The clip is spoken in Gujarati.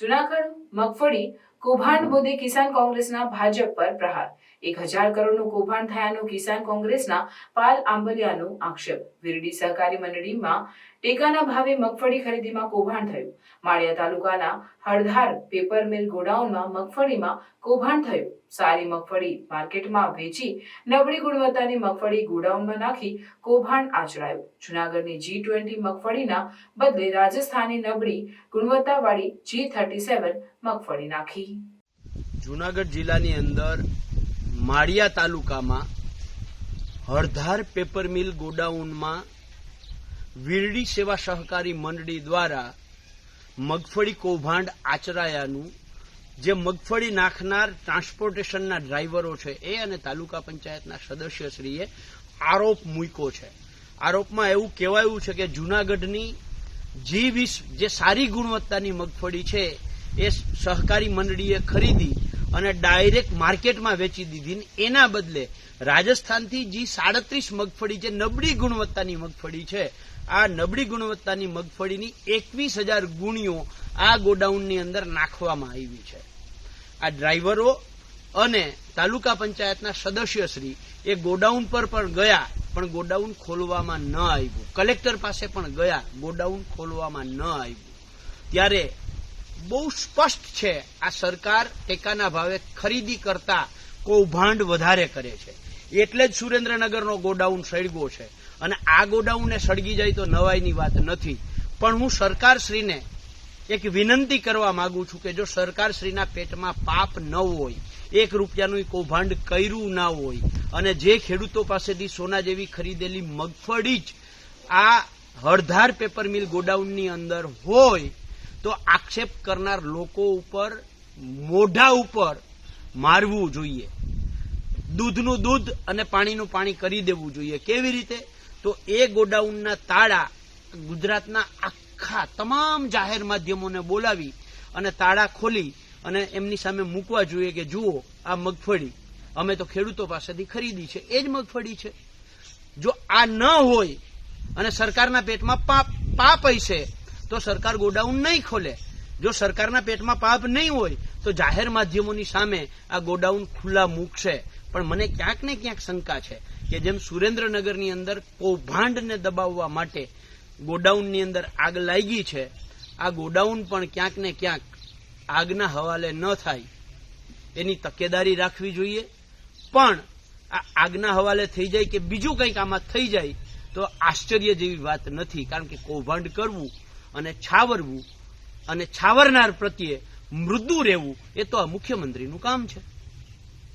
જુનાગઢ મગફળી કૌભાંડ મુદ્દે કિસાન કોંગ્રેસના ભાજપ પર પ્રહાર. એક હજાર કરોડનું કૌભાંડ થયાનો કિસાન કોંગ્રેસના પાલ આંબલિયાનો આક્ષેપ. વિરડી સહકારી મંડળીમાં ટેકાના ભાવે મગફળી ખરીદીમાં કૌભાંડ થયું. માળિયા તાલુકાના હળધાર પેપર મિલ ગોડાઉનમાં મગફળીમાં કૌભાંડ થયું. સારી મગફળી માર્કેટમાં વેચી નબળી ગુણવત્તાની મગફળી ગોડાઉનમાં નાખી કૌભાંડ આચરાયું. જુનાગઢની જી ટ્વેન્ટી મગફળીના બદલે રાજસ્થાની નબળી ગુણવત્તાવાળી જી થર્ટી સેવન મગફળી નાખી. જુનાગઢ જિલ્લાની અંદર માળિયા તાલુકામાં હળધાર પેપર મિલ ગોડાઉનમાં વીરડી સેવા સહકારી મંડળી દ્વારા મગફળી કૌભાંડ આચરાયાનું, જે મગફળી નાખનાર ટ્રાન્સપોર્ટેશનના ડ્રાઈવરો છે એ અને તાલુકા પંચાયતના સદસ્યશ્રીએ આરોપ મૂક્યો છે. આરોપમાં એવું કહેવાયું છે કે જુનાગઢની જી વીસ જે સારી ગુણવત્તાની મગફળી છે, એ સહકારી મંડળીએ ખરીદી અને ડાયરેક્ટ માર્કેટમાં વેચી દીધી એના બદલે રાજસ્થાનથી જે સાડત્રીસ મગફળી જે નબળી ગુણવત્તાની મગફળી છે. આ નબળી ગુણવત્તાની મગફળીની એકવીસ હજાર ગુણીઓ આ ગોડાઉનની અંદર નાખવામાં આવી છે. આ ડ્રાઈવરો અને તાલુકા પંચાયતના સદસ્યશ્રી એ ગોડાઉન પર પણ ગયા, પણ ગોડાઉન ખોલવામાં ન આવ્યું. કલેક્ટર પાસે પણ ગયા, ગોડાઉન ખોલવામાં ન આવ્યું. ત્યારે બહુ સ્પષ્ટ છે આ સરકાર ટેકાના ભાવે ખરીદી કરતા કૌભાંડ વધારે કરે છે. એટલે જ સુરેન્દ્રનગરનો ગોડાઉન સળગ્યો છે. અને આ ગોડાઉનને સળગી જાય તો નવાઈની વાત નથી. પણ હું સરકારશ્રીને એક વિનંતી કરવા માંગુ છું કે જો સરકારશ્રીના પેટમાં પાપ ન હોય, એક રૂપિયાનું કૌભાંડ કર્યું ના હોય, અને જે ખેડૂતો પાસેથી સોના જેવી ખરીદેલી મગફળી જ આ હળધાર પેપર મિલ ગોડાઉનની અંદર હોય તો આક્ષેપ કરનાર લોકો ઉપર, મોઢા ઉપર મારવું જોઈએ. દૂધનું દૂધ અને પાણીનું પાણી કરી દેવું જોઈએ. કેવી રીતે? તો એ ગોડાઉનના તાળા ગુજરાતના આખા તમામ જાહેર માધ્યમોને બોલાવી અને તાળા ખોલી અને એમની સામે મૂકવા જોઈએ કે જુઓ, આ મગફળી અમે તો ખેડૂતો પાસેથી ખરીદી છે. એ જ મગફળી છે. જો આ ન હોય અને સરકારના પેટમાં પાપ પાપ હશે તો સરકાર ગોડાઉન નહીં ખોલે. જો સરકારના પેટમાં પાપ નહીં હોય, તો જાહેર માધ્યમોની સામે આ ગોડાઉન ખુલ્લા મૂકશે. પણ મને ક્યાંક ને ક્યાંક શંકા છે કે જેમ સુરેન્દ્રનગરની અંદર કૌભાંડને દબાવવા માટે ગોડાઉનની અંદર આગ લાગી છે, આ ગોડાઉન પણ ક્યાંક ને ક્યાંક આગના હવાલે ન થાય એની તકેદારી રાખવી જોઈએ. પણ આ આગના હવાલે થઈ જાય કે બીજું કંઈક આમાં થઈ જાય, તો આશ્ચર્ય જેવી વાત નથી. કારણ કે કૌભાંડ કરવું અને છાવરવું અને છાવરનાર પ્રત્યે મૃદુ રહેવું એ તો આ મુખ્યમંત્રીનું કામ છે.